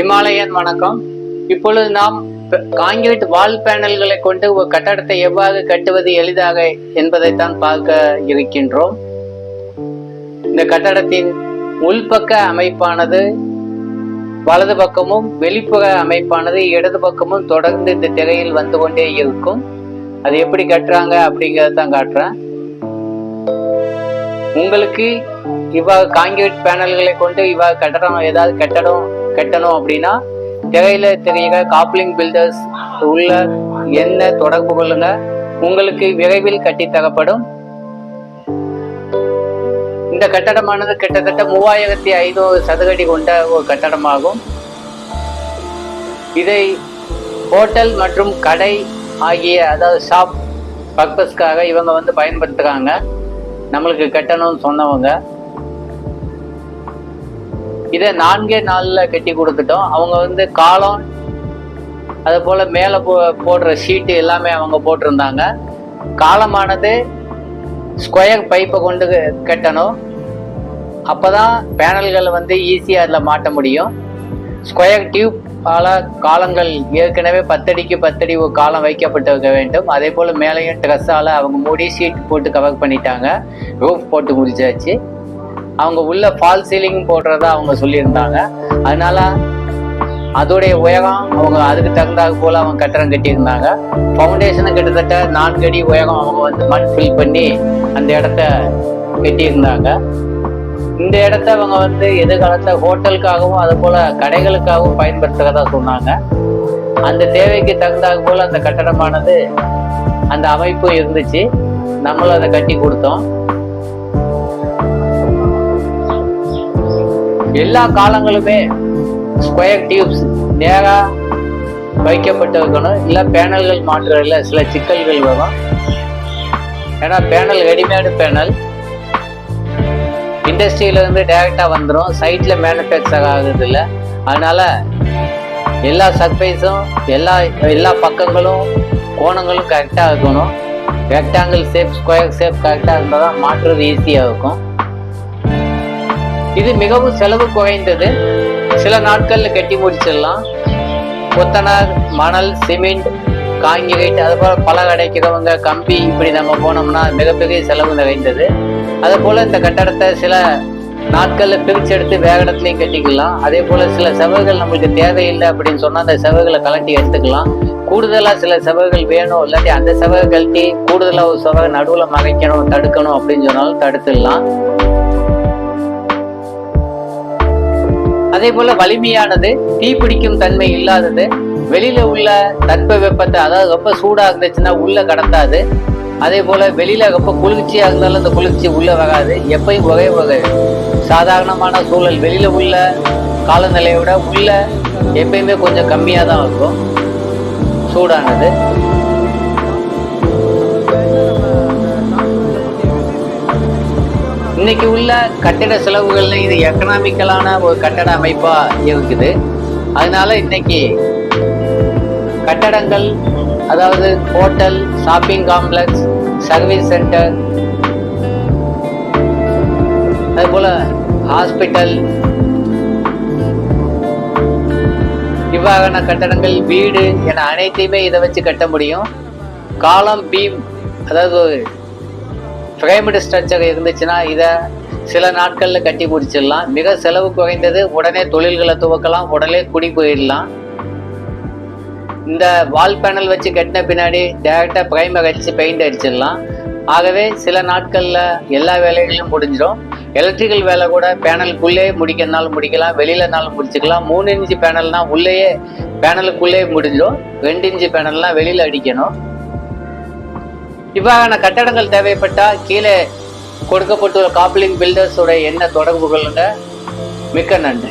Himalayan வணக்கம். இப்பொழுது நாம் காங்கிரீட் கான்கிரீட் வால் பேனல்களை கொண்டு ஒரு கட்டடத்தை எவ்வாறு கட்டுவது எளிதாக என்பதைத்தான் பார்க்க இருக்கின்றோம். இந்த கட்டடத்தின் உள்பக்க அமைப்பானது வலது பக்கமும் வெளிப்புற அமைப்பானது இடது பக்கமும் தொடர்ந்து இந்த திரையில் வந்து கொண்டே இருக்கும். அது எப்படி கட்டுறாங்க அப்படிங்கிறத தான் காட்டுறேன். உங்களுக்கு இவ்வாறு கான்கிரீட் பேனல்களை கொண்டு இவ்வாறு கட்டடம் ஏதாவது கட்டடம் கட்டணும் அப்படின்னா திரையில தெரிகிற காப்லிங் பில்டர்ஸ் உள்ள என்ன தொடர்பு கொள்ளுங்க உங்களுக்கு விரைவில் கட்டி தரப்படும். இந்த கட்டடமானது கிட்டத்தட்ட மூவாயிரத்தி ஐநூறு சதுரடி கொண்ட ஒரு கட்டடமாகும். இதை ஹோட்டல் மற்றும் கடை ஆகிய அதாவது ஷாப் பர்பஸ்க்காக இவங்க வந்து பயன்படுத்துகிறாங்க நம்மளுக்கு கட்டணும்னு சொன்னவங்க. இதை நான்கே நாளில் கட்டி கொடுத்துட்டோம். அவங்க வந்து காலம் அது போல் மேலே போ போடுற ஷீட்டு எல்லாமே அவங்க போட்டிருந்தாங்க. காலமானது ஸ்கொயர் பைப்பை கொண்டு கட்டணும். அப்போ தான் பேனல்களை வந்து ஈஸியாக அதில் மாட்ட முடியும். ஸ்கொயர் டியூப் பல காலங்கள் ஏற்கனவே பத்தடிக்கு பத்தடி ஒரு காலம் வைக்கப்பட்டிருக்க வேண்டும். அதே போல் மேலேயும் ட்ரெஸ்ஸால் அவங்க மூடி ஷீட் போட்டு கவர் பண்ணிட்டாங்க. ரூஃப் போட்டு முடிச்சாச்சு. அவங்க உள்ள ஃபால் சீலிங் போடுறதா அவங்க சொல்லியிருந்தாங்க. அதனால அதோடைய உயரம் அவங்க அதுக்கு தகுந்தாது போல அவங்க கட்டடம் கட்டியிருந்தாங்க. ஃபவுண்டேஷனை கிட்டத்தட்ட நான்கு அடி உயரம் அவங்க வந்து மண் ஃபில் பண்ணி அந்த இடத்த கட்டியிருந்தாங்க. இந்த இடத்த அவங்க வந்து எதிர்காலத்தில் ஹோட்டலுக்காகவும் அது போல கடைகளுக்காகவும் பயன்படுத்துறதா சொன்னாங்க. அந்த தேவைக்கு தகுந்தாது போல அந்த கட்டடமானது அந்த அமைப்பு இருந்துச்சு. நம்மளும் அதை கட்டி கொடுத்தோம். எல்லா காலங்களுமே ஸ்கொயர் டியூப்ஸ் நேராக வைக்கப்பட்டு இருக்கணும் இல்லை பேனல்கள் மாற்றுறதுல சில சிக்கல்கள் வரும். ஏன்னா பேனல் ரெடிமேடு பேனல். இண்டஸ்ட்ரியிலேருந்து டேரெக்டாக வந்துடும் சைட்டில் மேனுஃபேக்சர் ஆகுது இல்லை எல்லா சர்ஃபேஸும் எல்லா எல்லா பக்கங்களும் கோணங்களும் கரெக்டாக இருக்கணும். ரெக்டாங்கிள் ஷேப் ஸ்கொயர் ஷேப் கரெக்டாக இருந்தால் தான் மாற்றுறது ஈஸியாக இருக்கும். இது மிகவும் செலவு குறைந்தது. சில நாட்களில் கட்டி முடிச்சிடலாம். கொத்தனார் மணல் சிமெண்ட் காங்கிரீட் அது போல பல கிடைக்கிறவங்க கம்பி இப்படி நம்ம போனோம்னா மிகப்பெரிய செலவு நிறைந்தது. அதே போல் இந்த கட்டடத்தை சில நாட்களில் பிரித்து எடுத்து வேக இடத்துலையும் கட்டிக்கலாம். அதே போல் சில செவர்கள் நம்மளுக்கு தேவையில்லை அப்படின்னு சொன்னால் அந்த செவர்களை கலட்டி எடுத்துக்கலாம். கூடுதலாக சில செவர்கள் வேணும் இல்லாட்டி அந்த செவரை கழட்டி கூடுதலாக ஒரு செவகை நடுவில் மறைக்கணும் தடுக்கணும் அப்படின்னு சொன்னாலும் தடுத்துடலாம். அதே போல வலிமையானது தீப்பிடிக்கும் தன்மை இல்லாதது வெளியில உள்ள தட்ப வெப்பத்தை அதாவது ரொம்ப சூடா இருந்துச்சுன்னா உள்ள கடத்தாது அதே போல வெளியில ரொம்ப குளிர்ச்சியாக இருந்தாலும் அந்த குளிர்ச்சி உள்ள வராது எப்பயும் ஒரே வகை சாதாரணமான சூழல். வெளியில உள்ள காலநிலையை விட உள்ள எப்பயுமே கொஞ்சம் கம்மியாக தான் இருக்கும் சூடானது. இன்னைக்கு உள்ள கட்டிட செலவுகள்ல இது எக்கனாமிக்கலான ஒரு கட்டட அமைப்பா இருக்குது. அதனால இன்னைக்கு கட்டடங்கள் அதாவது hotel shopping complex service centre அதுபோல ஹாஸ்பிட்டல் இவ்வாறான கட்டடங்கள் வீடு என அனைத்தையுமே இதை வச்சு கட்ட முடியும். காலம் பீம் அதாவது பிரமிடு ஸ்ட்ரக்சர் இருந்துச்சுன்னா இதை சில நாட்களில் கட்டி முடிச்சிடலாம். மிக செலவு குறைந்தது உடனே தொழில்களை துவக்கலாம் உடனே குடி போயிடலாம். இந்த வால் பேனல் வச்சு கட்டின பின்னாடி டேரெக்டாக ப்ரைமர் அடித்து பெயிண்ட் அடிச்சிடலாம். ஆகவே சில நாட்களில் எல்லா வேலைகளையும் முடிஞ்சிடும். எலக்ட்ரிக்கல் வேலை கூட பேனலுக்குள்ளே முடிக்கிறனாலும் முடிக்கலாம் வெளியிலனாலும் முடிச்சுக்கலாம். மூணு இன்ச்சு பேனல்னால் உள்ளேயே பேனலுக்குள்ளேயே முடிஞ்சிடும். ரெண்டு இன்ச்சு பேனல்னால் வெளியில் அடிக்கணும். இவ்வாறான கட்டடங்கள் தேவைப்பட்டால் கீழே கொடுக்கப்பட்டுள்ள காப்லிங் பில்டர்ஸோட என்ன தொடர்பு மிக்க நன்றி.